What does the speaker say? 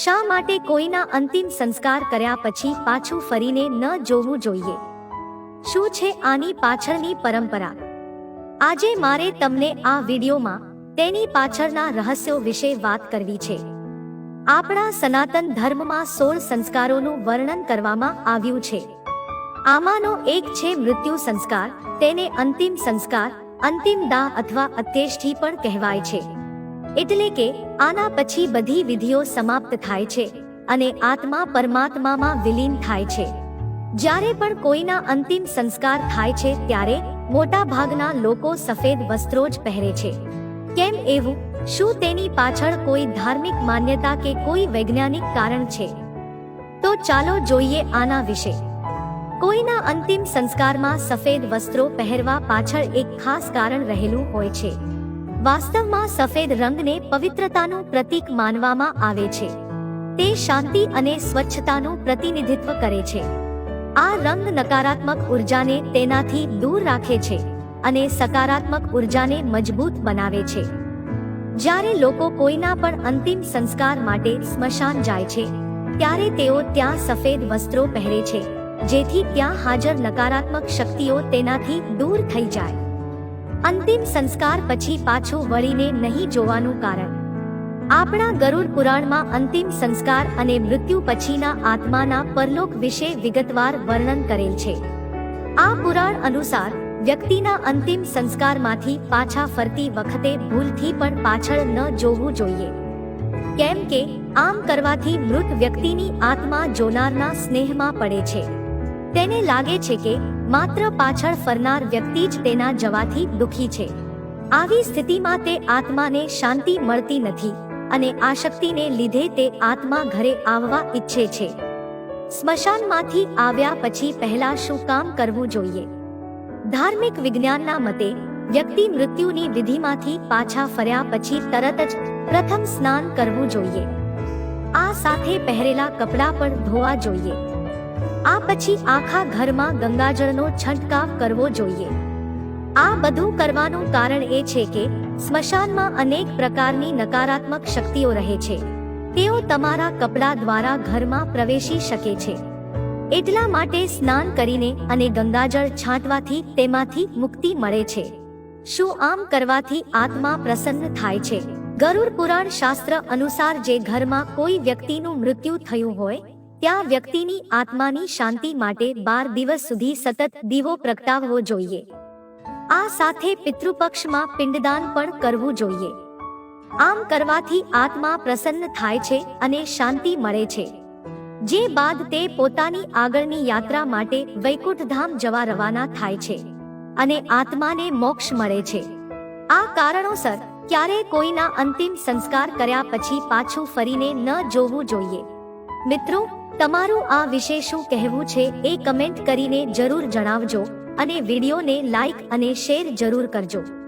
શા માટે કોઈના અંતિમ સંસ્કાર કર્યા પછી પાછું ફરીને ન જોવું જોઈએ? શું છે આની પાછળની પરંપરા? આજે મારે તમને આ વિડીયોમાં તેની પાછળના રહસ્યો વિશે વાત કરવી છે. આપણા સનાતન ધર્મમાં સોળ સંસ્કારોનું વર્ણન કરવામાં આવ્યું છે. આમાંનો એક છે મૃત્યુ સંસ્કાર, તેને અંતિમ સંસ્કાર, અંતિમ દાહ અથવા અત્યેષ્ઠી પણ કહેવાય છે. એટલે કે આના પછી બધી વિધિઓ સમાપ્ત થાય છે અને આત્મા પરમાત્મામાં વિલીન થાય છે. જ્યારે પણ કોઈના અંતિમ સંસ્કાર થાય છે ત્યારે મોટા ભાગના લોકો સફેદ વસ્ત્રો જ પહેરે છે. કેમ એવું? શું તેની પાછળ કોઈ ધાર્મિક માન્યતા કે કોઈ વૈજ્ઞાનિક કારણ છે? તો ચાલો જોઈએ આના વિશે. કોઈના અંતિમ સંસ્કારમાં સફેદ વસ્ત્રો પહેરવા પાછળ એક ખાસ કારણ રહેલું હોય છે. વાસ્તવમાં સફેદ રંગને પવિત્રતાનું પ્રતીક માનવામાં આવે છે. તે શાંતિ અને સ્વચ્છતાનું પ્રતિનિધિત્વ કરે છે. આ રંગ નકારાત્મક ઉર્જાને તેનાથી દૂર રાખે છે અને સકારાત્મક ઉર્જાને મજબૂત બનાવે છે. જ્યારે લોકો કોઈના પણ અંતિમ સંસ્કાર માટે સ્મશાન જાય છે, ત્યારે તેઓ ત્યાં સફેદ વસ્ત્રો પહેરે છે, જેથી ત્યાં હાજર નકારાત્મક શક્તિઓ તેનાથી દૂર થઈ જાય. અંતિમ સંસ્કાર પછી પાછું વળીને નહીં જોવાનું કારણ. આપણા ગરુડ પુરાણમાં અંતિમ સંસ્કાર અને મૃત્યુ પછીના આત્માના પરલોક વિશે વિગતવાર વર્ણન કરેલ છે. આ પુરાણ અનુસાર, વ્યક્તિના અંતિમ સંસ્કારમાંથી પાછા ફરતી વખતે ભૂલથી પણ પાછળ ન જોવું જોઈએ. કેમ કે, આમ કરવાથી મૃત વ્યક્તિની આત્મા જોનારના સ્નેહમાં પડે છે. તેને લાગે છે કે માત્ર પાછળ ફરનાર વ્યક્તિ જ તેના જવાથી દુખી છે. આવી સ્થિતિમાં તે આત્માને શાંતિ મળતી નથી અને આશક્તિને લીધે તે આત્મા ઘરે આવવા ઈચ્છે છે. સ્મશાનમાંથી આવ્યા પછી પહેલા શું કામ કરવું જોઈએ? ધાર્મિક વિજ્ઞાનના મતે, વ્યક્તિ મૃત્યુની વિધિમાંથી પાછા ફર્યા પછી તરત જ પ્રથમ સ્નાન કરવું જોઈએ. આ સાથે પહેરેલા કપડાં પણ ધોવા જોઈએ. આ પછી આખા ઘરમાં ગંગાજળનો છંટકાવ કરવો જોઈએ. આ બધું કરવાનું કારણ એ છે કે સ્મશાનમાં અનેક પ્રકારની નકારાત્મક શક્તિઓ રહે છે. તેઓ તમારા કપડા દ્વારા ઘરમાં પ્રવેશી શકે છે. એટલા માટે સ્નાન કરીને અને ગંગાજળ છાંટવાથી તેમાંથી મુક્તિ મળે છે. શું આમ કરવાથી આત્મા પ્રસન્ન થાય છે? ગરુડ પુરાણ શાસ્ત્ર અનુસાર જે ઘરમાં કોઈ વ્યક્તિનું મૃત્યુ થયું હોય ત્યાં વ્યક્તિની આત્માની શાંતિ માટે બાર દિવસ સુધી સતત દીવો પ્રગટાવવો જોઈએ. આ સાથે પિતૃપક્ષમાં પિંડદાન પણ કરવું જોઈએ. આમ કરવાથી આત્મા પ્રસન્ન થાય છે અને શાંતિ મળે છે. જે બાદ તે પોતાની આગળની યાત્રા માટે વૈકુંઠધામ જવા રવાના થાય છે અને આત્માને મોક્ષ મળે છે. આ કારણોસર ક્યારે કોઈના અંતિમ સંસ્કાર કર્યા પછી પાછું ફરીને ન જોવું જોઈએ. મિત્રો, તમારું આ વિશે શું કહેવું છે એ કમેન્ટ કરીને જરૂર જણાવજો અને વિડીયોને લાઈક અને શેર જરૂર કરજો.